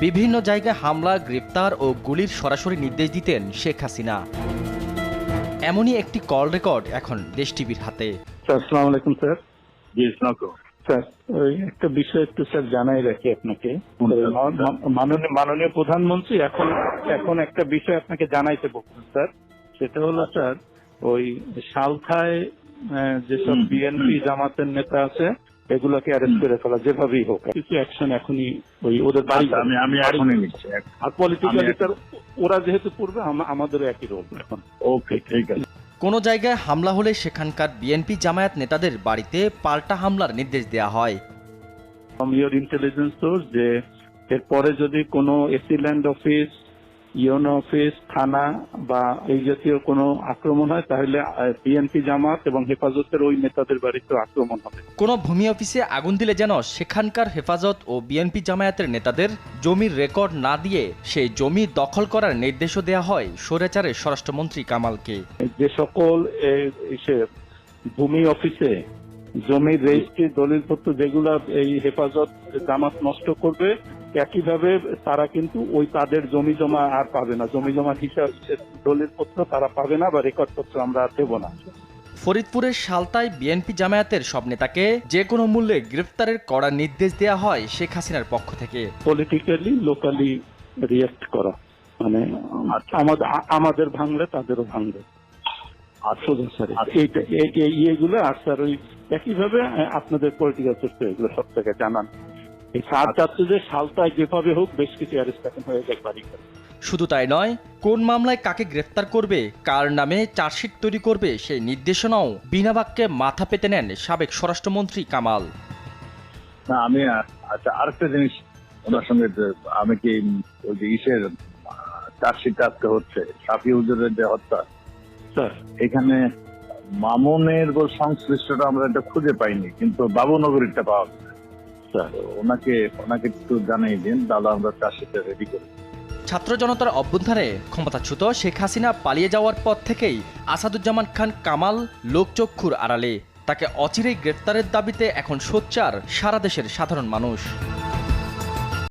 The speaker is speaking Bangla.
বিভিন্ন জায়গায় হামলা গ্রেপ্তার ও গুলির সরাসরি নির্দেশ দিতেন শেখ হাসিনা। এমনই একটি কল রেকর্ড এখন দেশ টিভির হাতে। আসসালামু আলাইকুম স্যার। স্যার ওই একটা বিষয় একটু স্যার জানাই রাখি আপনাকে। মাননীয় মাননীয় প্রধানমন্ত্রী এখন এখন একটা বিষয় আপনাকে জানাইতে বলছেন স্যার। সেটা হলো স্যার ওই সালথায় আহ, যেসব বিএনপি জামাতের নেতা আছে এগুলোকে অ্যারেস্ট করে ফেলা যেভাবেই হোক। কিছু অ্যাকশন এখনই ওই ওদের বাড়ি আচ্ছা, আমি আমি এখনই নিচ্ছি আর পলিটিক্যালি স্যার ওরা যেহেতু করবে আমাদেরও একই রোল এখন। ওকে ঠিক আছে। কোনো জায়গায় হামলা হলে সেখানকার বিএনপি জামায়াত নেতাদের বাড়িতে পাল্টা হামলার নির্দেশ দেওয়া হয়। ফ্রম ইন্টেলিজেন্স সোর্স যে এরপরে যদি কোনো AC land office UNO office থানা বা এই জাতীয় কোনো আক্রমণ হয় তাহলে বিএনপি জামাত এবং হেফাজতের ওই নেতাদের বাড়িতে আক্রমণ হবে। কোনো ভূমি অফিসে আগুন দিলে যেন সেখানকার হেফাজত ও বিএনপি জামায়াতের নেতাদের জমির রেকর্ড না দিয়ে সেই জমি দখল করার নির্দেশও দেওয়া হয় স্বৈরাচারের স্বরাষ্ট্রমন্ত্রী কামালকে। যে সকল ভূমি অফিসে জমির রেজিস্ট্রি দলিলপত্র যেগুলা এই হেফাজত জামাত নষ্ট করবে একইভাবে তারা কিন্তু ওই তাদের জমি জমা আর পাবে না। জমি জমার হিসাব দলিলপত্র তারা পাবে না বা রেকর্ড পত্র আমরা আর দেবো না। ফরিদপুরের সালতায় বিএনপি জামায়াতের সব নেতাকে যে কোনো মূল্যে গ্রেফতারের কড়া নির্দেশ দেওয়া হয় শেখ হাসিনার পক্ষ থেকে। পলিটিক্যালি লোকালি রিয়েক্ট করা। মানে আমাদের আমাদের ভাঙলে তাদেরও ভাঙবে। আর সোজা স্যার এইটা এই- এই ইয়েগুলো আর স্যার ওই একইভাবে আপনাদের পলিটিক্যাল সিস্টেম এগুলো সব থেকে জানান। এই সার চাচ্ছে সালতায় যেভাবে হোক বেশ কিছু অ্যারেস্ট হয়ে যায় বাড়ি শুধু তাই নয় কোন মামলায় কাকে গ্রেফতার করবে কার নামে চার্জশিট তৈরি করবে সেই নির্দেশনাও বিনা বাক্যে মাথা পেতে নেন সাবেক স্বরাষ্ট্রমন্ত্রী কামাল। না আমি আচ্ছা আরেকটা জিনিস ওনার সঙ্গে যে- আমি কি ওই যে ইসের চার্জশিট আজকে হচ্ছে সাফি হুজুরের যে হত্যা স্যার। এখানে মামুনের সংশ্লিষ্টটা আমরা এটা খুঁজে পাইনি কিন্তু বাবু নগরীরটা পাওয়া গেছে। স্যার ওনাকে ওনাকে একটু জানিয়ে দিন দাদা আমরা চাষিটা রেডি করি ছাত্র জনতার অভ্যুত্থানে ক্ষমতাচ্যুত শেখ হাসিনা পালিয়ে যাওয়ার পর থেকেই আসাদুজ্জামান খান কামাল লোকচক্ষুর আড়ালে। তাকে অচিরেই গ্রেফতারের দাবিতে এখন সোচ্চার সারা দেশের সাধারণ মানুষ।